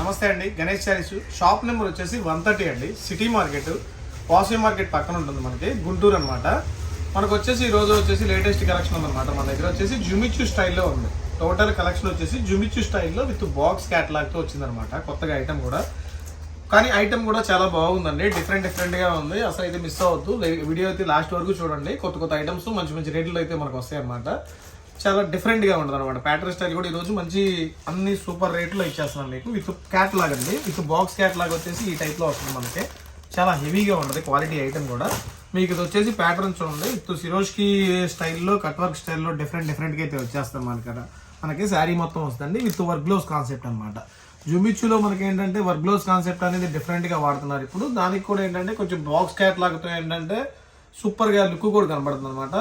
నమస్తే అండి. Ganesh saris shop number వచ్చేసి వన్ థర్టీ అండి. సిటీ మార్కెట్ వాసవి మార్కెట్ పక్కన ఉంటుంది మనకి. గుంటూరు అనమాట మనకు వచ్చేసి ఈరోజు వచ్చేసి లేటెస్ట్ కలెక్షన్ ఉందన్నమాట. మన దగ్గర వచ్చేసి జుమిచ్చు స్టైల్లో ఉంది. టోటల్ కలెక్షన్ వచ్చేసి జుమిచ్చు స్టైల్లో విత్ బాక్స్ క్యాటలాగ్తో వచ్చిందనమాట కొత్తగా ఐటమ్ కూడా. కానీ ఐటమ్ కూడా చాలా బాగుందండి. డిఫరెంట్ డిఫరెంట్గా ఉంది. అసలు అయితే మిస్ అవ్వద్దు. వీడియో అయితే లాస్ట్ వరకు చూడండి. కొత్త కొత్త ఐటమ్స్ మంచి మంచి రేట్లు అయితే మనకు వస్తాయి అనమాట చాలా డిఫరెంట్గా ఉంటుంది అనమాట ప్యాటర్న్ స్టైల్ కూడా ఈ రోజు మంచి అన్ని సూపర్ రేట్లో ఇచ్చేస్తున్నాను మీకు. విత్ క్యాట్లాగ్ అండి. విత్ బాక్స్ క్యాట్లాగ్ వచ్చేసి ఈ టైప్లో వస్తుంది మనకి. చాలా హెవీగా ఉంటుంది క్వాలిటీ ఐటమ్ కూడా. మీకు ఇది వచ్చేసి ప్యాటర్న్ చూడండి. విత్ సిరోజ్కి స్టైల్లో కట్ వర్క్ స్టైల్లో డిఫరెంట్ డిఫరెంట్గా అయితే వచ్చేస్తాం మనకి మనకి శారీ మొత్తం వస్తుంది విత్ వర్క్ గ్లోవ్స్ కాన్సెప్ట్ అనమాట జుమిచ్చులో మనకి ఏంటంటే వర్క్ గ్లోవ్స్ కాన్సెప్ట్ అనేది డిఫరెంట్గా వాడుతున్నారు ఇప్పుడు. దానికి కూడా ఏంటంటే కొంచెం బాక్స్ క్యాట్లాగ్తో ఏంటంటే సూపర్గా లుక్ కూడా కనబడుతుంది అనమాట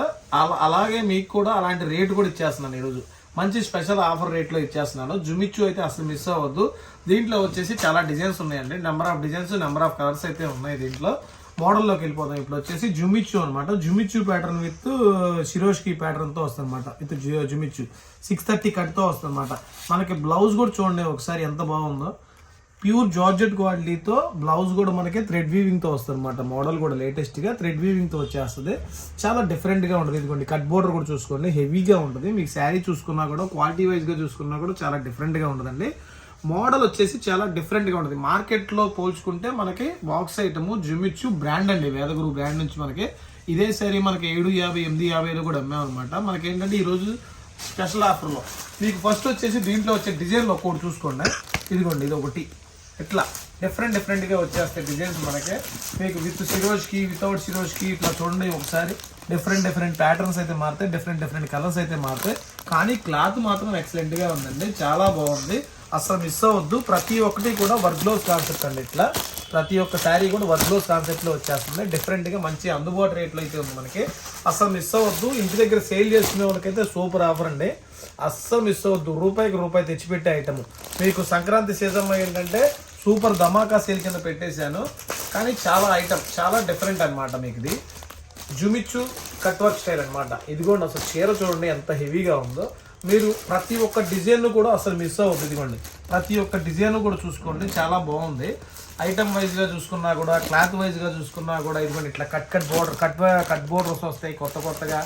అలాగే మీకు కూడా అలాంటి రేట్ కూడా ఇచ్చేస్తున్నాను ఈరోజు మంచి స్పెషల్ ఆఫర్ రేట్లో ఇచ్చేస్తున్నాను. జుమిచ్చు అయితే అసలు మిస్ అవ్వద్దు. దీంట్లో వచ్చేసి చాలా డిజైన్స్ ఉన్నాయండి. Number of designs number of colours అయితే ఉన్నాయి దీంట్లో. మోడల్లోకి వెళ్ళిపోతాం ఇప్పుడు వచ్చేసి జుమిచ్చు అనమాట జుమిచ్చు ప్యాటర్న్ విత్ షిరోష్కి ప్యాటర్న్తో వస్తుంది అనమాట విత్ జుమిచ్చు. సిక్స్ థర్టీ కట్తో వస్తుంది అనమాట మనకి బ్లౌజ్ కూడా చూడండి ఒకసారి ఎంత బాగుందో. ప్యూర్ జార్జెట్ క్వాలిటీతో బ్లౌజ్ కూడా మనకి థ్రెడ్ వీవింగ్తో వస్తుంది అనమాట మోడల్ కూడా లేటెస్ట్గా థ్రెడ్ వీవింగ్తో వచ్చేస్తుంది. చాలా డిఫరెంట్గా ఉంటుంది. ఇదిగోండి కట్ బోర్డర్ కూడా చూసుకోండి. హెవీగా ఉంటుంది. మీకు శారీ చూసుకున్నా కూడా క్వాలిటీ వైజ్గా చూసుకున్నా కూడా చాలా డిఫరెంట్గా ఉంటుందండి. మోడల్ వచ్చేసి చాలా డిఫరెంట్గా ఉంటుంది. మార్కెట్లో పోల్చుకుంటే మనకి బాక్స్ ఐటమ్ జిమిచ్చు బ్రాండ్ అండి. వేదగురు బ్రాండ్ నుంచి మనకి ఇదే శారీ మనకి ఏడు యాభై ఎనిమిది యాభైలో కూడా అమ్మామన్నమాట. మనకి ఏంటంటే ఈరోజు స్పెషల్ ఆఫర్లో మీకు ఫస్ట్ వచ్చేసి దీంట్లో వచ్చే డిజైన్లో ఒకటి చూసుకోండి. ఇదిగోండి ఇది ఒకటి ఇట్లా డిఫరెంట్ డిఫరెంట్గా వచ్చేస్తాయి డిజైన్స్ మనకి. మీకు విత్ సిరోజ్కి వితౌట్ సిరోజ్కి ఇట్లా చూడండి ఒకసారి. డిఫరెంట్ డిఫరెంట్ ప్యాటర్న్స్ అయితే మారుతాయి. డిఫరెంట్ డిఫరెంట్ కలర్స్ అయితే మారుతాయి. కానీ క్లాత్ మాత్రం ఎక్సలెంట్గా ఉందండి. చాలా బాగుంది. అసలు మిస్ అవ్వద్దు. ప్రతి ఒక్కటి కూడా వర్క్ గ్లోవ్స్ కాన్సెప్ట్ అండి ఇట్లా. ప్రతి ఒక్క శారీ కూడా వర్క్ గ్లోవ్స్ కాన్సెప్ట్లో వచ్చేస్తుంది. డిఫరెంట్గా మంచి అందుబాటు రేట్లో అయితే ఉంది మనకి. అసలు మిస్ అవ్వద్దు. ఇంటి దగ్గర సేల్ చేసుకునే వాళ్ళకైతే సూపర్ ఆఫర్ అండి. అస్సలు మిస్ అవ్వద్దు. రూపాయికి రూపాయి తెచ్చిపెట్టే ఐటమ్ మీకు సంక్రాంతి సీజన్లో ఏంటంటే సూపర్ ధమాకా సేల్ కింద పెట్టేశాను. కానీ చాలా ఐటమ్ చాలా డిఫరెంట్ అన్నమాట మీకు ఇది జుమిచ్చు కట్ వర్క్ స్టైల్ అనమాట ఇదిగోండి అసలు చీర చూడండి ఎంత హెవీగా ఉందో. మీరు ప్రతి ఒక్క డిజైన్ కూడా అసలు మిస్ అవ్వదు ఇదిగోండి ప్రతి ఒక్క డిజైన్ కూడా చూసుకోండి. చాలా బాగుంది. ఐటమ్ వైజ్గా చూసుకున్నా కూడా క్లాత్ వైజ్గా చూసుకున్నా కూడా ఇదిగోండి ఇట్లా cut cut border cut cut borders వస్తాయి కొత్త కొత్తగా.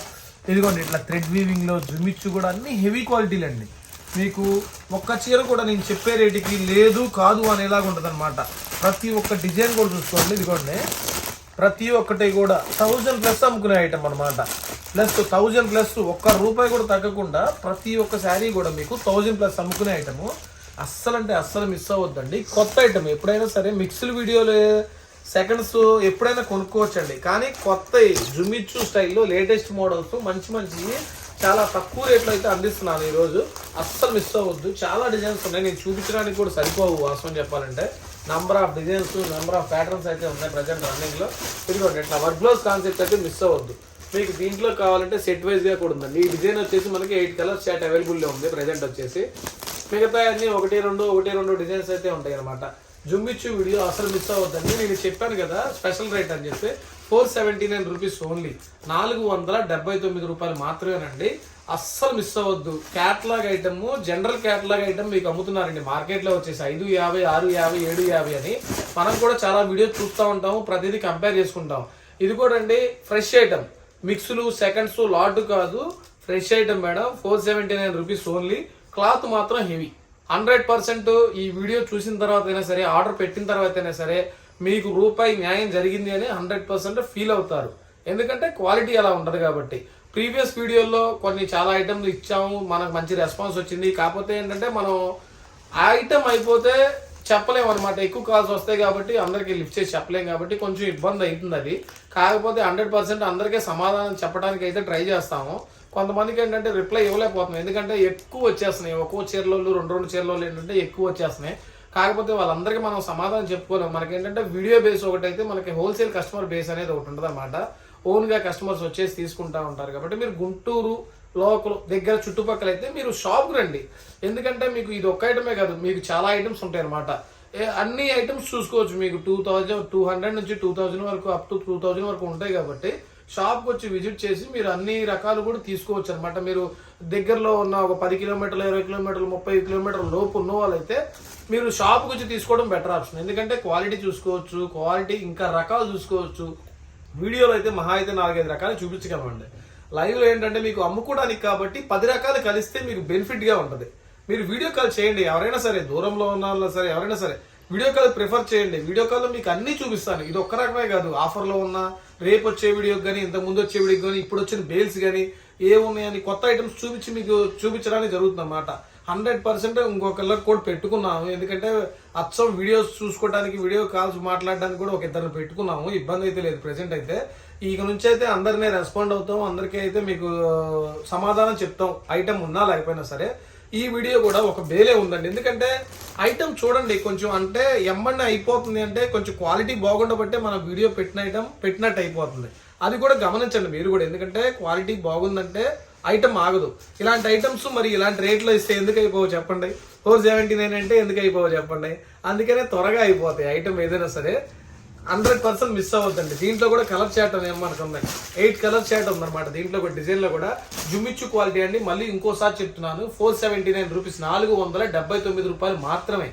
ఇదిగోండి ఇట్లా థ్రెడ్ వీవింగ్లో జుమిచ్చు కూడా అన్ని హెవీ క్వాలిటీలు అండి మీకు ఒక్క చీర కూడా నేను చెప్పే రేటుకి లేదు కాదు అనేలాగా ఉంటుంది ప్రతి ఒక్క డిజైన్ కూడా చూసుకోండి ఇదిగోండి. ప్రతి ఒక్కటి కూడా థౌజండ్ ప్లస్ అమ్ముకునే ఐటమ్ అనమాట ప్లస్ థౌజండ్ ప్లస్ ఒక్క రూపాయి కూడా తగ్గకుండా ప్రతి ఒక్క శారీ కూడా మీకు థౌజండ్ ప్లస్ అమ్ముకునే ఐటము అస్సలు అంటే అస్సలు మిస్ అవ్వద్దండి. కొత్త ఐటమ్ ఎప్పుడైనా సరే మిక్స్డ్ వీడియోలు సెకండ్స్ ఎప్పుడైనా కొనుక్కోవచ్చండి. కానీ కొత్త జుమిచ్చు స్టైల్లో లేటెస్ట్ మోడల్స్ మంచి మంచి చాలా తక్కువ రేట్లో అయితే అందిస్తున్నాను ఈరోజు. అస్సలు మిస్ అవ్వద్దు. చాలా డిజైన్స్ ఉన్నాయి. నేను చూపించడానికి కూడా సరిపోవు వాస్తవం చెప్పాలంటే. Number of designs number of patterns అయితే ఉన్నాయి ప్రజెంట్ రన్నింగ్లో ఇదిగోండి ఇట్లా వర్క్ బ్లౌజ్ కాన్సెప్ట్ అయితే మిస్ అవ్వద్దు. మీకు దీంట్లో కావాలంటే సెట్ వైజ్గా కూడా ఉందండి. ఈ డిజైన్ వచ్చేసి మనకి ఎయిట్ కలర్స్ చాట్ అవైలబుల్లో ఉంది ప్రజెంట్ వచ్చేసి. మిగతా అన్ని ఒకటి రెండు ఒకటి రెండు డిజైన్స్ అయితే ఉంటాయి అనమాట జుంబిచ్చు వీడియో అసలు మిస్ అవ్వద్దండి. నేను చెప్పాను కదా స్పెషల్ రేట్ అని చెప్పి. Four seventy nine rupees only. నాలుగు వందల డెబ్బై తొమ్మిది రూపాయలు మాత్రమేనండి. అస్సలు మిస్ అవ్వద్దు. Catalogue item general catalogue item మీకు అమ్ముతున్నారండి. మార్కెట్లో వచ్చేసి ఐదు యాభై ఆరు యాభై ఏడు యాభై అని మనం కూడా చాలా వీడియోస్ చూస్తూ ఉంటాము ప్రతిదీ కంపేర్ చేసుకుంటాం ఇది కూడా అండి ఫ్రెష్ ఐటమ్ మిక్స్లు సెకండ్స్ లాట్ కాదు fresh item madam. Four seventy nine rupees only. Cloth మాత్రం హెవీ. హండ్రెడ్ పర్సెంట్ ఈ వీడియో చూసిన తర్వాత అయినా సరే ఆర్డర్ పెట్టిన తర్వాత అయినా సరే మీకు రూపాయి న్యాయం జరిగింది అని హండ్రెడ్ పర్సెంట్ ఫీల్ అవుతారు. ఎందుకంటే క్వాలిటీ అలా ఉండదు కాబట్టి. ప్రీవియస్ వీడియోల్లో కొన్ని చాలా ఐటమ్లు ఇచ్చాము మనకు మంచి రెస్పాన్స్ వచ్చింది. కాకపోతే ఏంటంటే మనం ఆ ఐటమ్ అయిపోతే చెప్పలేము అనమాట ఎక్కువ కాల్స్ వస్తాయి కాబట్టి అందరికీ లిఫ్ట్ చేసి చెప్పలేం కాబట్టి కొంచెం ఇబ్బంది అవుతుంది అది. కాకపోతే హండ్రెడ్ పర్సెంట్ అందరికీ సమాధానం చెప్పడానికి అయితే ట్రై చేస్తాము. కొంతమందికి ఏంటంటే రిప్లై ఇవ్వలేకపోతున్నాం. ఎందుకంటే ఎక్కువ వచ్చేస్తున్నాయి. ఒక్కో చీరలో రెండు రెండు చీరలో ఏంటంటే ఎక్కువ వచ్చేస్తున్నాయి. కాకపోతే వాళ్ళందరికీ మనం సమాధానం చెప్పుకోలేము మనకి ఏంటంటే వీడియో బేస్ ఒకటైతే మనకి హోల్సేల్ కస్టమర్ బేస్ అనేది ఒకటి ఉంటుంది అనమాట ఓన్గా కస్టమర్స్ వచ్చేసి తీసుకుంటా ఉంటారు. కాబట్టి మీరు గుంటూరు లోకల్ దగ్గర చుట్టుపక్కల అయితే మీరు షాప్కి రండి. ఎందుకంటే మీకు ఇది ఒక్క ఐటమే కాదు మీకు చాలా ఐటమ్స్ ఉంటాయి అనమాట అన్ని ఐటమ్స్ చూసుకోవచ్చు మీకు. టూ థౌజండ్ టూ హండ్రెడ్ నుంచి టూ థౌజండ్ వరకు అప్ టు టూ థౌజండ్ వరకు ఉంటాయి కాబట్టి షాప్కి వచ్చి విజిట్ చేసి మీరు అన్ని రకాలు కూడా తీసుకోవచ్చు అనమాట మీరు దగ్గరలో ఉన్న ఒక పది కిలోమీటర్లు ఇరవై కిలోమీటర్లు ముప్పై కిలోమీటర్ల లోపు ఉన్న వాళ్ళైతే మీరు షాప్ వచ్చి తీసుకోవడం బెటర్ ఆప్షన్ ఎందుకంటే క్వాలిటీ చూసుకోవచ్చు క్వాలిటీ ఇంకా రకాలు చూసుకోవచ్చు. వీడియోలో అయితే మహా అయితే నాలుగైదు రకాలు చూపించగలమండి. లైవ్లో ఏంటంటే మీకు అమ్ముకోవడానికి కాబట్టి పది రకాలు కలిస్తే మీకు బెనిఫిట్గా ఉంటుంది. మీరు వీడియో కాల్ చేయండి. ఎవరైనా సరే దూరంలో ఉన్న వాళ్ళ సరే ఎవరైనా సరే వీడియో కాల్ ప్రిఫర్ చేయండి. వీడియో కాల్లో మీకు అన్ని చూపిస్తాను. ఇది ఒక్క రకమే కాదు. ఆఫర్లో ఉన్న రేపు వచ్చే వీడియోకి కానీ ఇంత ముందు వచ్చే వీడియోకి కానీ ఇప్పుడు వచ్చిన బేల్స్ కానీ ఏమున్నాయని కొత్త ఐటమ్స్ చూపించి మీకు చూపించడానికి జరుగుతుంది అన్నమాట హండ్రెడ్ పర్సెంట్ ఇంకొకళ్ళకి కూడా పెట్టుకున్నాము. ఎందుకంటే అచ్చం వీడియోస్ చూసుకోవడానికి వీడియో కాల్స్ మాట్లాడడానికి కూడా ఒక ఇద్దరు పెట్టుకున్నాము. ఇబ్బంది అయితే లేదు ప్రెసెంట్ అయితే. ఇక నుంచి అయితే అందరినీ రెస్పాండ్ అవుతాం. అందరికీ అయితే మీకు సమాధానం చెప్తాం. ఐటమ్ ఉన్నా లేకపోయినా సరే. ఈ వీడియో కూడా ఒక బేలే ఉందండి. ఎందుకంటే ఐటమ్ చూడండి కొంచెం అంటే ఎమ్మన్నా అయిపోతుంది అంటే కొంచెం క్వాలిటీ బాగుండబట్టే మనం వీడియో పెట్టిన ఐటమ్ పెట్టినట్టు అయిపోతుంది. అది కూడా గమనించండి మీరు కూడా. ఎందుకంటే క్వాలిటీ బాగుందంటే ఐటమ్ ఆగదు. ఇలాంటి ఐటమ్స్ మరి ఇలాంటి రేట్లో ఇస్తే ఎందుకు అయిపోవు చెప్పండి? ఫోర్ సెవెంటీ నైన్ అంటే ఎందుకు అయిపోవు చెప్పండి? అందుకనే త్వరగా అయిపోతాయి ఐటమ్ ఏదైనా సరే. హండ్రెడ్ పర్సెంట్ మిస్ అవ్వద్దండి. దీంట్లో కూడా కలర్ చాట్ అని మనకు ఎయిట్ కలర్ చాట్ ఉందన్నమాట. దీంట్లో కూడా డిజైన్లో కూడా జుమిచ్చు క్వాలిటీ అండి. మళ్ళీ ఇంకోసారి చెప్తున్నాను. ఫోర్ సెవెంటీ నైన్ రూపీస్ నాలుగు వందల డెబ్బై తొమ్మిది రూపాయలు మాత్రమే.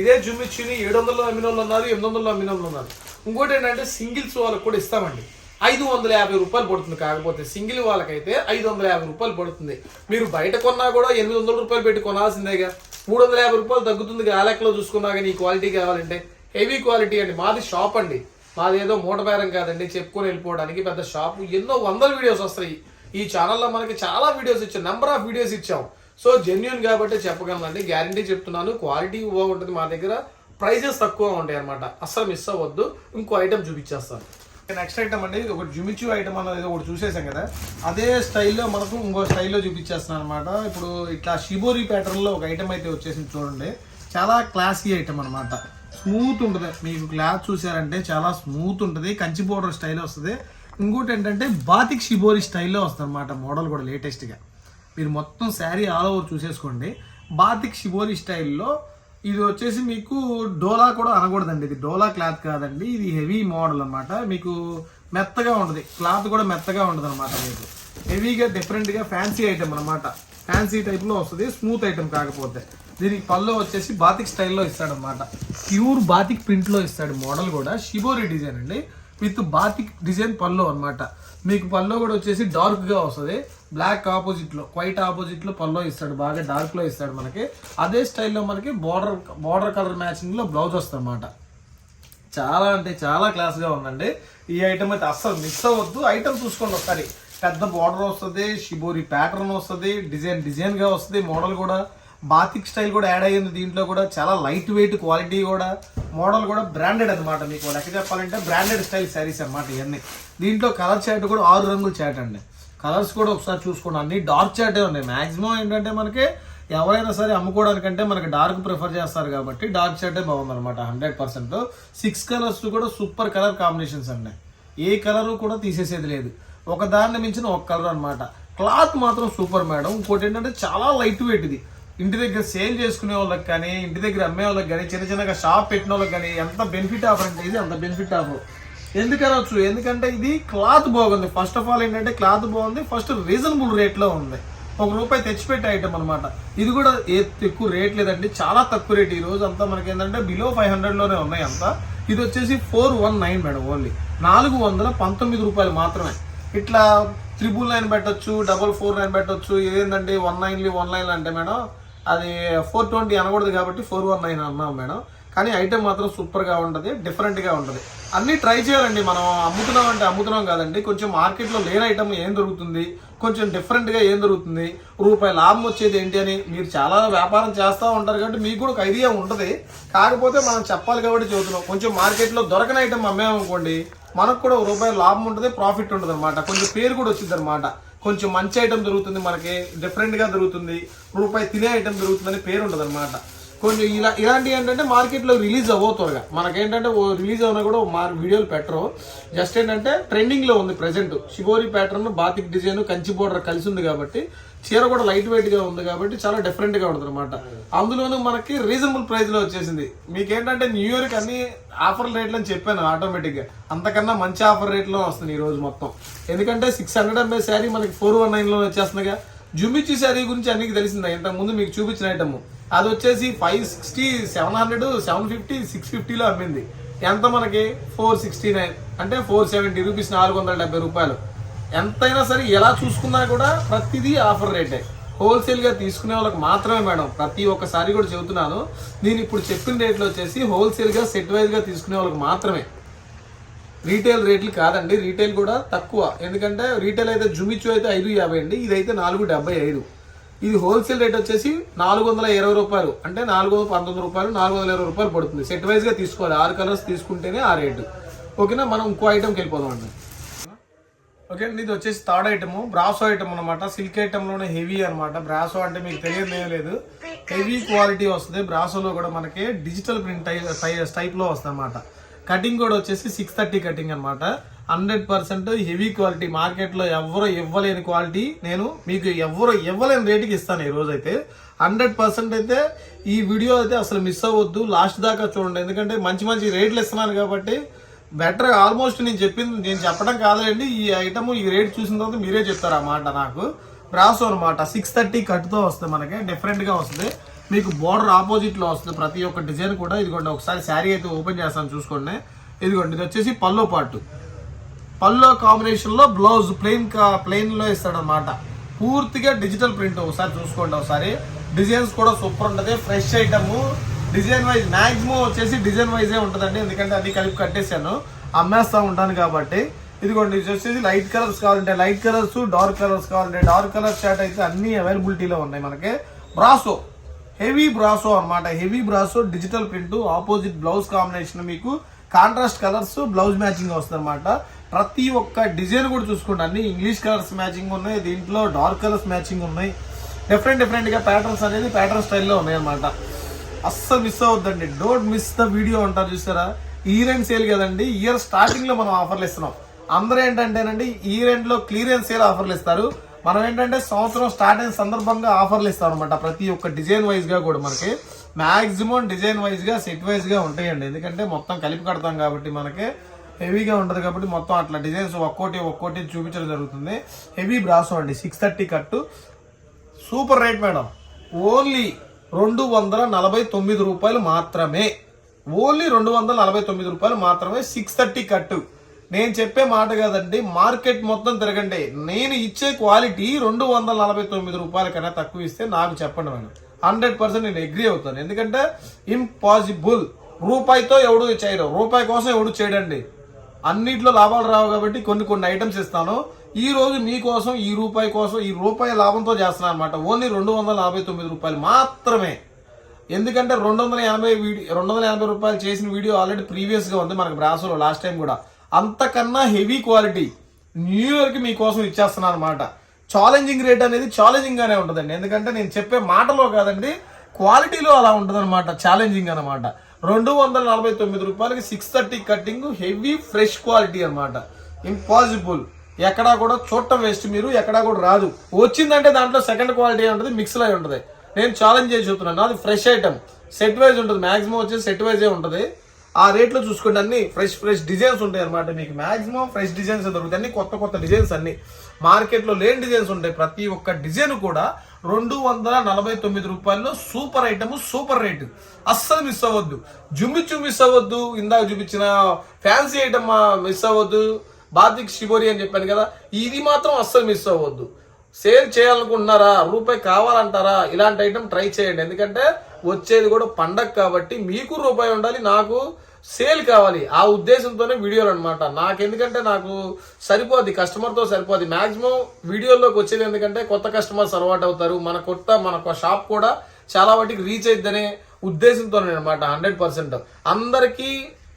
ఇదే జుమిచ్చుని ఏడు వందల్లో అమ్మిన వాళ్ళు ఉన్నారు ఎనిమిది వందలు అమ్మిన వాళ్ళు ఉన్నారు. ఇంకోటి ఏంటంటే సింగిల్స్ వాళ్ళకి కూడా ఇస్తామండి. ఐదు వందల యాభై రూపాయలు పడుతుంది. కాకపోతే సింగిల్ వాళ్ళకైతే ఐదు వందల యాభై రూపాయలు పడుతుంది. మీరు బయట కొన్నా కూడా ఎనిమిది వందల రూపాయలు పెట్టి కొనాల్సిందేగా? మూడు వందల యాభై రూపాయలు తగ్గుతుంది ఆ లెక్కలో చూసుకున్నా కానీ ఈ క్వాలిటీ కావాలంటే. హెవీ క్వాలిటీ అండి. మాది షాప్ అండి. మాది ఏదో మూట బేరం కాదండి. చెప్పుకొని వెళ్ళిపోవడానికి పెద్ద షాప్. ఎన్నో వందల వీడియోస్ వస్తాయి. ఈ ఛానల్లో మనకి చాలా వీడియోస్ ఇచ్చాం. నెంబర్ ఆఫ్ వీడియోస్ ఇచ్చాం. సో జెన్యున్ కాబట్టి చెప్పగలనండి. గ్యారంటీ చెప్తున్నాను. క్వాలిటీ బాగుంటుంది మా దగ్గర. ప్రైజెస్ తక్కువ ఉంటాయి అనమాట అస్సలు మిస్ అవ్వద్దు. ఇంకో ఐటమ్ చూపించేస్తాను. నెక్స్ట్ ఐటమ్ అండి ఇది ఒకటి జుమిచు ఐటమ్ అన్నది ఒకటి చూసేసాం కదా. అదే స్టైల్లో మనకు ఇంకో స్టైల్లో చూపించేస్తున్నాను అనమాట ఇప్పుడు ఇట్లా షిబోరి ప్యాటర్న్లో ఒక ఐటమ్ అయితే వచ్చేసింది చూడండి. చాలా క్లాసీ ఐటమ్ అనమాట స్మూత్ ఉంటుంది. మీకు క్లాత్ చూసారంటే చాలా స్మూత్ ఉంటుంది. కంచి బోర్డర్ స్టైల్ వస్తుంది. ఇంకోటి ఏంటంటే బాతిక్ షిబోరి స్టైల్లో వస్తుంది అనమాట మోడల్ కూడా లేటెస్ట్గా మీరు మొత్తం శారీ ఆల్ ఓవర్ చూసేసుకోండి. బాతిక్ షిబోరి స్టైల్లో ఇది వచ్చేసి మీకు డోలా కూడా అనకూడదండి. ఇది డోలా క్లాత్ కాదండి. ఇది హెవీ మోడల్ అనమాట మీకు మెత్తగా ఉంటుంది. క్లాత్ కూడా మెత్తగా ఉంటుంది అనమాట మీకు. హెవీగా డిఫరెంట్గా ఫ్యాన్సీ ఐటమ్ అనమాట ఫ్యాన్సీ టైప్లో వస్తుంది. స్మూత్ ఐటమ్ కాకపోతే. దీనికి పళ్ళు వచ్చేసి బాతిక్ స్టైల్లో ఇస్తాడనమాట ప్యూర్ బాతిక్ ప్రింట్లో ఇస్తాడు మోడల్ కూడా. షిబోరి డిజైన్ అండి. విత్ బాతిక్ డిజైన్ పళ్ళు అనమాట మీకు పళ్ళు కూడా వచ్చేసి డార్క్గా వస్తుంది. బ్లాక్ ఆపోజిట్లో వైట్ ఆపోజిట్లో ఇస్తాడు బాగా డార్క్లో ఇస్తాడు మనకి. అదే స్టైల్లో మనకి బార్డర్ బార్డర్ కలర్ మ్యాచింగ్లో బ్లౌజ్ వస్తుంది అనమాట చాలా అంటే చాలా క్లాస్గా ఉందండి. ఈ ఐటమ్ అయితే అస్సలు మిస్ అవ్వద్దు. ఐటమ్ చూసుకోండి ఒకసారి. పెద్ద బార్డర్ వస్తుంది షిబోరి ప్యాటర్న్ వస్తుంది డిజైన్ డిజైన్గా వస్తుంది మోడల్ కూడా. బాతిక్ స్టైల్ కూడా యాడ్ అయ్యింది దీంట్లో కూడా. చాలా లైట్ వెయిట్ క్వాలిటీ కూడా. మోడల్ కూడా బ్రాండెడ్ అనమాట మీకు. లెక్క చెప్పాలంటే బ్రాండెడ్ స్టైల్ శారీస్ అనమాట ఇవన్నీ దీంట్లో కలర్ చాట్ కూడా ఆరు రంగుల చాట్ అండి. కలర్స్ కూడా ఒకసారి చూసుకోండి. అన్ని డార్క్ చాటే ఉన్నాయి. మాక్సిమం ఏంటంటే మనకి ఎవరైనా సరే అమ్ముకోవడానికంటే మనకి డార్క్ ప్రిఫర్ చేస్తారు కాబట్టి డార్క్ షర్టే బాగుంది అనమాట హండ్రెడ్ పర్సెంట్. సిక్స్ కలర్స్ కూడా సూపర్ కలర్ కాంబినేషన్స్ అండి. ఏ కలరు కూడా తీసేసేది లేదు. ఒక దాన్ని మించిన ఒక కలర్ అనమాట క్లాత్ మాత్రం సూపర్ మేడం. ఇంకోటి ఏంటంటే చాలా లైట్ వెయిట్ ఇది. ఇంటి దగ్గర సేల్ చేసుకునే వాళ్ళకి కానీ ఇంటి దగ్గర అమ్మే వాళ్ళకి కానీ చిన్న చిన్నగా షాప్ పెట్టిన వాళ్ళకి కానీ ఎంత బెనిఫిట్ ఆఫర్ అంటే ఇది అంత బెనిఫిట్ ఆఫర్. ఎందుకనొచ్చు ఎందుకంటే ఇది క్లాత్ బాగుంది. ఫస్ట్ ఆఫ్ ఆల్ ఏంటంటే క్లాత్ బాగుంది. ఫస్ట్ రీజనబుల్ రేట్లో ఉంది. ఒక రూపాయి తెచ్చిపెట్టే ఐటమ్ అనమాట ఇది కూడా ఏ ఎక్కువ రేట్ లేదండి. చాలా తక్కువ రేట్ ఈ రోజు అంతా మనకి ఏంటంటే బిలో ఫైవ్ హండ్రెడ్లోనే ఉన్నాయి అంతా. ఇది వచ్చేసి four one nine madam only నాలుగు వందల పంతొమ్మిది రూపాయలు మాత్రమే. ఇట్లా త్రిబుల్ నైన్ పెట్టచ్చు డబల్ ఫోర్ నైన్ పెట్టొచ్చు. ఏంటంటే వన్ నైన్లీ వన్ నైన్ అంటే మేడం అది ఫోర్ ట్వంటీ అనకూడదు కాబట్టి ఫోర్ వన్ నైన్ అన్నాం మేడం. కానీ ఐటెం మాత్రం సూపర్గా ఉంటుంది డిఫరెంట్గా ఉంటుంది. అన్నీ ట్రై చేయాలండి మనం అమ్ముతున్నాం అంటే అమ్ముతున్నాం కాదండి. కొంచెం మార్కెట్లో లేని ఐటమ్ ఏం దొరుకుతుంది కొంచెం డిఫరెంట్గా ఏం దొరుకుతుంది రూపాయి లాభం వచ్చేది ఏంటి అని మీరు చాలా వ్యాపారం చేస్తూ ఉంటారు కాబట్టి మీకు కూడా ఒక ఐడియా ఉంటుంది. కాకపోతే మనం చెప్పాలి కాబట్టి చెబుతున్నాం కొంచెం మార్కెట్లో దొరకని ఐటమ్ అమ్మామనుకోండి మనకు కూడా ఒక రూపాయి లాభం ఉంటుంది ప్రాఫిట్ ఉంటుంది అనమాట కొంచెం పేరు కూడా వచ్చింది అనమాట కొంచెం మంచి ఐటమ్ దొరుకుతుంది మనకి డిఫరెంట్గా దొరుకుతుంది రూపాయి తినే ఐటమ్ దొరుకుతుందని పేరు ఉంటుంది అనమాట కొంచెం ఇలా ఇలాంటివి ఏంటంటే మార్కెట్లో రిలీజ్ అవ్వవు త్వరగా. మనకేంటంటే ఓ రిలీజ్ అవునా కూడా మార్ వీడియోలు పెట్టరు. జస్ట్ ఏంటంటే ట్రెండింగ్లో ఉంది present shibori pattern batik design Kanchi border కలిసి ఉంది కాబట్టి చీర కూడా లైట్ వెయిట్గా ఉంది కాబట్టి చాలా డిఫరెంట్గా ఉంటుంది అనమాట అందులోనూ మనకి రీజనబుల్ ప్రైస్లో వచ్చేసింది. మీకేంటంటే న్యూ ఇయర్కి అన్ని ఆఫర్ రేట్లు అని చెప్పాను ఆటోమేటిక్గా అంతకన్నా మంచి ఆఫర్ రేట్లో వస్తుంది ఈ రోజు మొత్తం. ఎందుకంటే సిక్స్ హండ్రెడ్ ఎంబై శారీ మనకి ఫోర్ వన్ నైన్లో వచ్చేస్తుందిగా జుమిచ్చి శారీ గురించి అన్నికి తెలిసిందా? ఇంతకుముందు మీకు చూపించిన ఐటమ్ అది వచ్చేసి five sixty seven hundred seven fifty six ఫిఫ్టీలో అమ్మింది. ఎంత మనకి? ఫోర్ సిక్స్టీ నైన్ అంటే ఫోర్ సెవెంటీ రూపీస్ నాలుగు వందల డెబ్బై రూపాయలు. ఎంతైనా సరే ఎలా చూసుకున్నా కూడా ప్రతిదీ ఆఫర్ రేటే హోల్సేల్గా తీసుకునే వాళ్ళకి మాత్రమే మేడం. ప్రతి ఒక్కసారి కూడా చెబుతున్నాను. నేను ఇప్పుడు చెప్పిన రేట్లు వచ్చేసి హోల్సేల్గా సెట్ వైజ్గా తీసుకునే వాళ్ళకి మాత్రమే. రీటైల్ రేట్లు కాదండి. రీటైల్ కూడా తక్కువ. ఎందుకంటే రీటైల్ అయితే జుమిచ్చు అయితే ఐదు యాభై అండి. ఇదైతే నాలుగు డెబ్బై ఐదు. ఇది హోల్సేల్ రేట్ వచ్చేసి నాలుగు వందల ఇరవై రూపాయలు. అంటే నాలుగు వందల పంతొమ్మిది రూపాయలు నాలుగు వందల ఇరవై రూపాయలు పడుతుంది. సెట్ వైజ్గా తీసుకోవాలి. ఆరు కలర్స్ తీసుకుంటేనే ఆ రేటు. ఓకేనా? మనం ఇంకో ఐటమ్కి వెళ్ళిపోదాం అండి. ఓకే అండి ఇది వచ్చేసి థర్డ్ ఐటమ్ బ్రాసో ఐటమ్ అనమాట సిల్క్ ఐటమ్లోనే హెవీ అనమాట బ్రాసో అంటే మీకు తెలియదు లేదు. హెవీ క్వాలిటీ వస్తుంది. బ్రాసోలో కూడా మనకి డిజిటల్ ప్రింట్ టైప్లో వస్తుంది అనమాట కటింగ్ కూడా వచ్చేసి సిక్స్ థర్టీ కటింగ్ అనమాట హండ్రెడ్ పర్సెంట్ హెవీ క్వాలిటీ మార్కెట్లో ఎవరు ఇవ్వలేని క్వాలిటీ నేను మీకు ఎవరు ఇవ్వలేని రేటుకి ఇస్తాను ఈ రోజు అయితే హండ్రెడ్ పర్సెంట్ అయితే ఈ వీడియో అయితే అసలు మిస్ అవ్వద్దు. లాస్ట్ దాకా చూడండి. ఎందుకంటే మంచి మంచి రేట్లు ఇస్తున్నాను కాబట్టి బెటర్ ఆల్మోస్ట్ నేను చెప్పింది నేను చెప్పడం కాదండి ఈ ఐటమ్ ఈ రేట్ చూసిన తర్వాత మీరే చెప్తారు ఆ మాట నాకు. బ్రాసో అనమాట సిక్స్ థర్టీ కట్తో వస్తుంది మనకి డిఫరెంట్గా వస్తుంది. మీకు బోర్డర్ ఆపోజిట్లో వస్తుంది. ప్రతి ఒక్క డిజైన్ కూడా. ఇదిగోండి ఒకసారి శారీ అయితే ఓపెన్ చేస్తాను చూసుకోండి. ఇదిగోండి ఇది వచ్చేసి పల్లో పాటు. పల్లో కాంబినేషన్లో బ్లౌజ్ ప్లెయిన్ ప్లెయిన్ ప్లెయిన్లో ఇస్తాడనమాట పూర్తిగా డిజిటల్ ప్రింట్ ఒకసారి చూసుకోండి ఒకసారి. డిజైన్స్ కూడా సూపర్ ఉంటుంది. Fresh item design wise maximum వచ్చేసి డిజైన్ వైజే ఉంటుందండి. ఎందుకంటే అది కలిపి కట్టేశాను. అమ్మేస్తా ఉంటాను కాబట్టి. ఇదిగోండి ఇది వచ్చేసి లైట్ కలర్స్ కావాలంటే లైట్ కలర్స్ డార్క్ కలర్స్ కావాలంటే డార్క్ కలర్ షర్ట్ అయితే అన్ని అవైలబిలిటీలో ఉన్నాయి మనకి. బ్రాసో హెవీ బ్రాసో అన్నమాట. Heavy brasso digital print opposite blouse combination మీకు కాంట్రాస్ట్ కలర్స్ బ్లౌజ్ మ్యాచింగ్ వస్తుంది అనమాట ప్రతి ఒక్క డిజైన్ కూడా చూసుకోండి. అన్ని ఇంగ్లీష్ కలర్స్ మ్యాచింగ్ ఉన్నాయి. దీంట్లో డార్క్ కలర్స్ మ్యాచింగ్ ఉన్నాయి. డిఫరెంట్ డిఫరెంట్గా ప్యాటర్న్స్ అనేది ప్యాటర్న్ స్టైల్లో ఉన్నాయి అనమాట అస్సలు మిస్ అవ్వద్దండి. డోంట్ మిస్ ద వీడియో అంటారు చూసారా? ఇయర్ ఎండ్ సేల్ కదండి. ఇయర్ స్టార్టింగ్లో మనం ఆఫర్లు ఇస్తున్నాం. అందరూ ఏంటంటేనండి ఇయర్ ఎండ్లో క్లియరెన్స్ సేల్ ఆఫర్లు ఇస్తారు. మనం ఏంటంటే సంవత్సరం స్టార్ట్ అయిన సందర్భంగా ఆఫర్లు ఇస్తాం అనమాట ప్రతి ఒక్క డిజైన్ వైజ్గా కూడా మనకి. మ్యాక్సిమం డిజైన్ వైజ్గా సెట్ వైజ్గా ఉంటాయండి. ఎందుకంటే మొత్తం కలిపి కడతాం కాబట్టి మనకి హెవీగా ఉంటుంది కాబట్టి మొత్తం అట్లా డిజైన్స్ ఒక్కోటి ఒక్కోటి చూపించడం జరుగుతుంది. హెవీ బ్రాసో అండి. Six thirty cut super rate madam only రెండు వందల నలభై తొమ్మిది రూపాయలు మాత్రమే. ఓన్లీ రెండు వందల నలభై తొమ్మిది రూపాయలు మాత్రమే సిక్స్ థర్టీ కట్టు నేను చెప్పే మాట కాదండి మార్కెట్ మొత్తం తిరగండి. నేను ఇచ్చే క్వాలిటీ రెండు వందల నలభై తొమ్మిది రూపాయల కన్నా తక్కువ ఇస్తే నాకు చెప్పండి మేడం హండ్రెడ్ పర్సెంట్ నేను అగ్రి అవుతాను. ఎందుకంటే ఇంపాసిబుల్ రూపాయితో ఎవడు చేయరు రూపాయి కోసం ఎవడు చేయడండి. అన్నిట్లో లాభాలు రావు కాబట్టి కొన్ని కొన్ని ఐటమ్స్ ఇస్తాను. ఈ రోజు మీకోసం ఈ రూపాయి కోసం ఈ రూపాయి లాభంతో చేస్తున్నాను అనమాట ఓన్లీ రెండు వందల నలభై తొమ్మిది రూపాయలు మాత్రమే. ఎందుకంటే రెండు వందల ఎనభై వీడియో రెండు వందల ఎనభై రూపాయలు చేసిన వీడియో ఆల్రెడీ ప్రీవియస్గా ఉంది మనకు బ్రాసోలో లాస్ట్ టైం కూడా. అంతకన్నా హెవీ క్వాలిటీ న్యూ ఇయర్కి మీకోసం ఇచ్చేస్తున్నాను అనమాట ఛాలెంజింగ్ రేట్ అనేది ఛాలెంజింగ్గానే ఉంటుందండి. ఎందుకంటే నేను చెప్పే మాటలో కాదండి క్వాలిటీలో అలా ఉంటుంది అనమాట ఛాలెంజింగ్ అనమాట రెండు వందల నలభై తొమ్మిది రూపాయలకి six thirty cutting heavy fresh quality అనమాట ఇంపాసిబుల్ ఎక్కడా కూడా చూడటం వేస్ట్ మీరు ఎక్కడా కూడా రాదు. వచ్చిందంటే దాంట్లో సెకండ్ క్వాలిటీ ఉంటుంది మిక్స్లో అయి ఉంటుంది. నేను ఛాలెంజ్ చేసి చెప్తున్నాను. అది ఫ్రెష్ ఐటమ్ సెట్ వైజ్ ఉంటుంది. మాక్సిమం వచ్చేసి సెట్ వైజే ఉంటుంది. ఆ రేట్లో చూసుకుంటే అన్ని. ఫ్రెష్ ఫ్రెష్ డిజైన్స్ ఉంటాయి అనమాట మీకు. మాక్సిమం ఫ్రెష్ డిజైన్స్ దొరుకుతాయి. అన్ని కొత్త కొత్త డిజైన్స్ అన్ని. మార్కెట్లో లేని డిజైన్స్ ఉంటాయి. ప్రతి ఒక్క డిజైన్ కూడా రెండు వందల నలభై తొమ్మిది రూపాయల్లో సూపర్ ఐటమ్ సూపర్ రేటు. అస్సలు మిస్ అవ్వద్దు. జుమ్మిచ్చు మిస్ అవ్వద్దు. ఇందాక చూపించిన ఫ్యాన్సీ ఐటమ్ మిస్ అవ్వద్దు. బాతిక్ షిబోరి అని చెప్పాను కదా ఇది మాత్రం అస్సలు మిస్ అవ్వద్దు. సేల్ చేయాలనుకుంటున్నారా? రూపాయి కావాలంటారా? ఇలాంటి ఐటమ్ ట్రై చేయండి. ఎందుకంటే వచ్చేది కూడా పండగ కాబట్టి మీకు రూపాయి ఉండాలి నాకు సేల్ కావాలి. ఆ ఉద్దేశంతోనే వీడియోలు అనమాట నాకు ఎందుకంటే నాకు సరిపోద్ది కస్టమర్తో సరిపోద్ది. మాక్సిమం వీడియోలోకి వచ్చేది ఎందుకంటే కొత్త కస్టమర్స్ అలవాటు అవుతారు. మన కొత్త మన షాప్ కూడా చాలా వాటికి రీచ్ అయిద్దనే ఉద్దేశంతోనే అనమాట హండ్రెడ్ పర్సెంట్ అందరికీ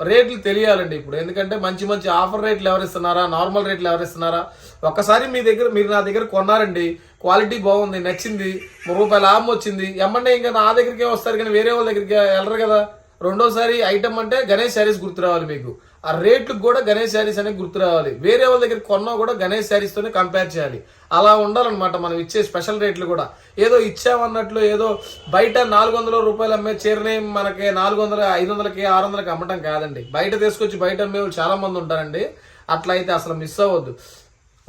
రేట్లు తెలియాలండి ఇప్పుడు. ఎందుకంటే మంచి మంచి ఆఫర్ రేట్లు ఎవరిస్తున్నారా నార్మల్ రేట్లు ఎవరిస్తున్నారా ఒక్కసారి మీ దగ్గర మీరు నా దగ్గర కొన్నారండి. క్వాలిటీ బాగుంది నచ్చింది. రూపాయల లాభం వచ్చింది. ఎమ్మంటే ఇంకా నా దగ్గరికే వస్తారు కానీ వేరే వాళ్ళ దగ్గరికి వెళ్ళరు కదా. రెండోసారి ఐటమ్ అంటే గణేష్ శారీస్ గుర్తు రావాలి మీకు. ఆ రేట్లకు కూడా గణేష్ శారీస్ అనేది గుర్తు రావాలి. వేరే వాళ్ళ దగ్గర కొన్నా కూడా గణేష్ శారీస్ తోనే కంపేర్ చేయాలి. అలా ఉండాలన్నమాట మనం ఇచ్చే స్పెషల్ రేట్లు కూడా. ఏదో ఇచ్చామన్నట్లు ఏదో బయట నాలుగు వందల రూపాయలు అమ్మే చీరని మనకి నాలుగు వందల ఐదు వందలకి ఆరు వందలకి అమ్మటం కాదండి. బయట తీసుకొచ్చి బయట అమ్మే వాళ్ళు చాలా మంది ఉంటారండి. అట్లా అయితే అసలు మిస్ అవ్వద్దు.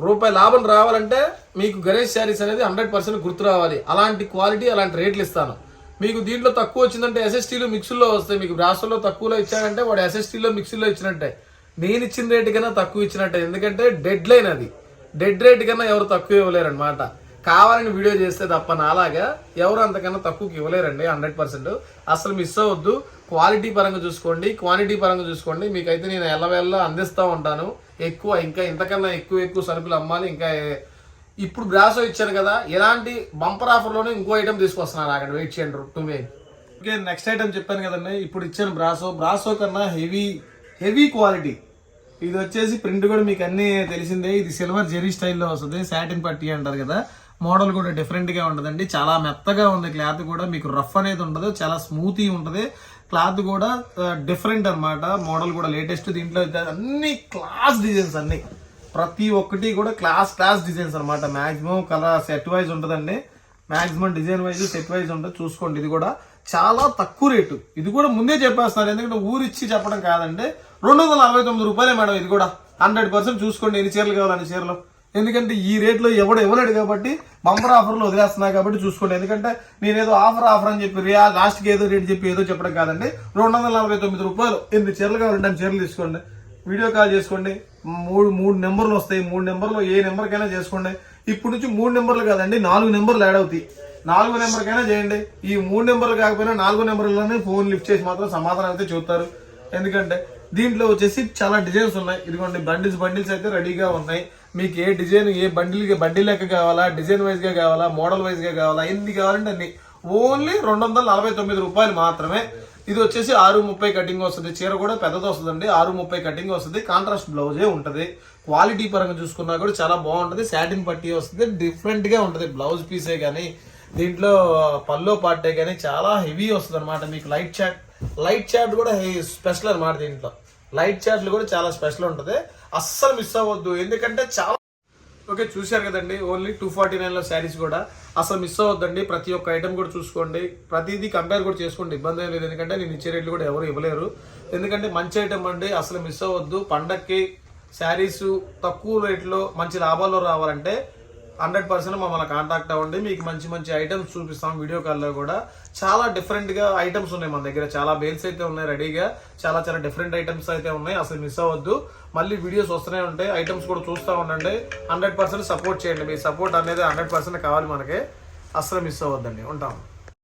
రూపాయి లాభం రావాలంటే మీకు గణేష్ శారీస్ అనేది హండ్రెడ్ పర్సెంట్ గుర్తు రావాలి. అలాంటి క్వాలిటీ అలాంటి రేట్లు ఇస్తాను. మీకు దీంట్లో తక్కువ వచ్చిందంటే ఎస్ఎస్టీలో మిక్సుల్లో వస్తాయి. మీకు బ్రాసోలో తక్కువలో ఇచ్చాడంటే వాడు ఎస్ఎస్టీలో మిక్సీలో ఇచ్చినట్టే. నేను ఇచ్చిన రేటు కన్నా తక్కువ ఇచ్చినట్టే. ఎందుకంటే డెడ్ లైన్ అది. డెడ్ రేట్ కన్నా ఎవరు తక్కువ ఇవ్వలేరనమాట కావాలని వీడియో చేస్తే తప్ప నాలాగా ఎవరు అంతకన్నా తక్కువకి ఇవ్వలేరండి హండ్రెడ్ పర్సెంట్ అసలు మిస్ అవ్వద్దు. క్వాలిటీ పరంగా చూసుకోండి. క్వాంటిటీ పరంగా చూసుకోండి. మీకైతే నేను ఎల్లవేళ్ళ అందిస్తూ ఉంటాను. ఎక్కువ ఇంకా ఇంతకన్నా ఎక్కువ ఎక్కువ సరుకులు అమ్మాలి. ఇంకా ఇప్పుడు బ్రాసో ఇచ్చాను కదా ఇలాంటి బంపర్ ఆఫర్లోనే ఇంకో ఐటమ్ తీసుకొస్తున్నారు. అక్కడ వెయిట్ చేయండి టూ మే ఓకే నెక్స్ట్ ఐటమ్ చెప్పాను కదండి ఇప్పుడు ఇచ్చాను బ్రాసో బ్రాసో కన్నా హెవీ హెవీ క్వాలిటీ ఇది వచ్చేసి ప్రింట్ కూడా మీకు అన్ని తెలిసిందే. ఇది సిల్వర్ జెరీ స్టైల్లో వస్తుంది సాటిన్ పట్టి అంటారు కదా. మోడల్ కూడా డిఫరెంట్గా ఉంటుందండి. చాలా మెత్తగా ఉంది క్లాత్ కూడా. మీకు రఫ్ అనేది ఉండదు చాలా స్మూతీ ఉంటుంది. క్లాత్ కూడా డిఫరెంట్ అన్నమాట. మోడల్ కూడా లేటెస్ట్ దీంట్లో అన్ని క్లాస్ డిజైన్స్ అన్నీ. ప్రతి ఒక్కటి కూడా క్లాస్ క్లాస్ డిజైన్స్ అనమాట మ్యాక్సిమం కలర్ సెట్ వైజ్ ఉంటుందండి. Maximum design wise set wise ఉంటుంది. చూసుకోండి ఇది కూడా చాలా తక్కువ రేటు. ఇది కూడా ముందే చెప్పేస్తున్నారు. ఎందుకంటే ఊరిచ్చి చెప్పడం కాదండి. రెండు వందల నలభై తొమ్మిది రూపాయలే మేడం ఇది కూడా. హండ్రెడ్ పర్సెంట్ చూసుకోండి ఎన్ని చీరలు కావాలని చీరలు. ఎందుకంటే ఈ రేట్లో ఎవడు ఇవ్వలేడు కాబట్టి బంపర్ ఆఫర్లు వదిలేస్తున్నా కాబట్టి చూసుకోండి. ఎందుకంటే నేనేదో ఆఫర్ ఆఫర్ అని చెప్పి రియా లాస్ట్కి ఏదో రేట్ చెప్పి ఏదో చెప్పడం కాదండి. రెండు వందల నలభై తొమ్మిది రూపాయలు ఎన్ని చీరలు కావాలంటే అన్ని చీరలు తీసుకోండి. వీడియో కాల్ చేసుకోండి. మూడు మూడు నెంబర్లు వస్తాయి. మూడు నెంబర్లు ఏ నెంబర్కైనా చేసుకోండి. ఇప్పుడు నుంచి మూడు నెంబర్లు కాదండి నాలుగు నెంబర్లు యాడ్ అవుతాయి. నాలుగు నెంబర్కైనా చేయండి. ఈ మూడు నెంబర్లు కాకపోయినా నాలుగు నెంబర్లోనే ఫోన్ లిఫ్ట్ చేసి మాత్రం సమాధానం అయితే చూస్తారు ఎందుకంటే దీంట్లో వచ్చేసి చాలా డిజైన్స్ ఉన్నాయి. ఇదిగోండి బండిల్స్ బండిల్స్ అయితే రెడీగా ఉన్నాయి. మీకు ఏ డిజైన్ ఏ బండిల్ బండిల్ లెక్క కావాలా డిజైన్ వైజ్గా కావాలా మోడల్ వైజ్గా కావాలా ఎన్ని కావాలంటే అన్ని. ఓన్లీ రెండు వందల నలభై తొమ్మిది రూపాయలు మాత్రమే ఇది వచ్చేసి ఆరు ముప్పై కటింగ్ వస్తుంది. చీర కూడా పెద్దది వస్తుందండి. ఆరు ముప్పై కటింగ్ వస్తుంది. కాంట్రాస్ట్ బ్లౌజే ఉంటుంది. క్వాలిటీ పరంగా చూసుకున్నా కూడా చాలా బాగుంటుంది. శాటిన్ పట్టి వస్తుంది. డిఫరెంట్గా బ్లౌజ్ పీసే కానీ దీంట్లో పల్లో పార్టే కానీ చాలా హెవీ వస్తుంది అనమాట మీకు. లైట్ చాట్ లైట్ చాట్ కూడా స్పెషల్ అనమాట దీంట్లో. లైట్ చాట్లు కూడా చాలా స్పెషల్ ఉంటుంది. అస్సలు మిస్ అవ్వద్దు. ఎందుకంటే చాలా ఓకే చూశారు కదండి. ఓన్లీ టూ ఫార్టీ నైన్లో శారీస్ కూడా. అసలు మిస్ అవ్వద్దండి. ప్రతి ఒక్క ఐటెం కూడా చూసుకోండి. ప్రతిదీ కంపేర్ కూడా చేసుకోండి. ఇబ్బంది ఏం లేదు. ఎందుకంటే నేను ఇచ్చే రేట్లు కూడా ఎవరు ఇవ్వలేరు. ఎందుకంటే మంచి ఐటెం అండి. అసలు మిస్ అవ్వద్దు. పండక్కి శారీస్ తక్కువ రేట్లో మంచి లాభాల్లో రావాలంటే హండ్రెడ్ పర్సెంట్ మమ్మల్ని కాంటాక్ట్ అవ్వండి. మీకు మంచి మంచి ఐటమ్స్ చూపిస్తాం. వీడియో కాల్లో కూడా చాలా డిఫరెంట్గా ఐటమ్స్ ఉన్నాయి మన దగ్గర. చాలా బేల్స్ అయితే ఉన్నాయి రెడీగా చాలా చాలా డిఫరెంట్ ఐటమ్స్ అయితే ఉన్నాయి. అసలు మిస్ అవ్వద్దు. మళ్ళీ వీడియోస్ వస్తూనే ఉంటాయి. ఐటమ్స్ కూడా చూస్తూ ఉండండి. హండ్రెడ్ పర్సెంట్ సపోర్ట్ చేయండి. మీ సపోర్ట్ అనేది హండ్రెడ్ పర్సెంట్ కావాలి మనకి. అసలు మిస్ అవ్వద్దండి. ఉంటాము.